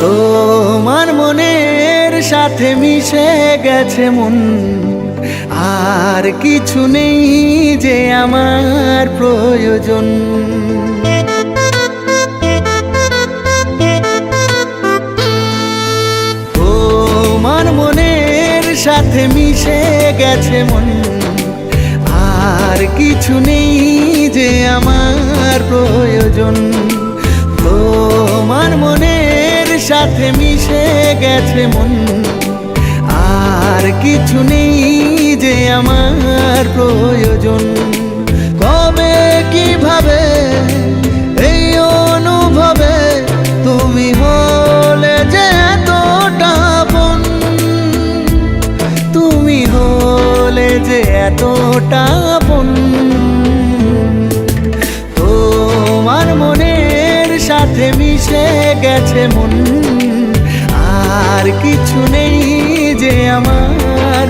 তোমার মনের সাথে মিশে গেছে মন। আর কিছু নেই যে আমার প্রয়োজন। তোমার মনের সাথে মিশে গেছে মন। আর কিছু নেই যে আমার প্রয়োজন। সাথে মিশে গেছে মন। আর কিছু নেই যে আমার প্রয়োজন। কবে, কীভাবে, এই অনুভবে তুমি হলে যে এতটা আপন তুমি হলে যে এতটা আপন তোমার মনের সাথে মিশে গেছে মন। আর কিছু নেই যে আমার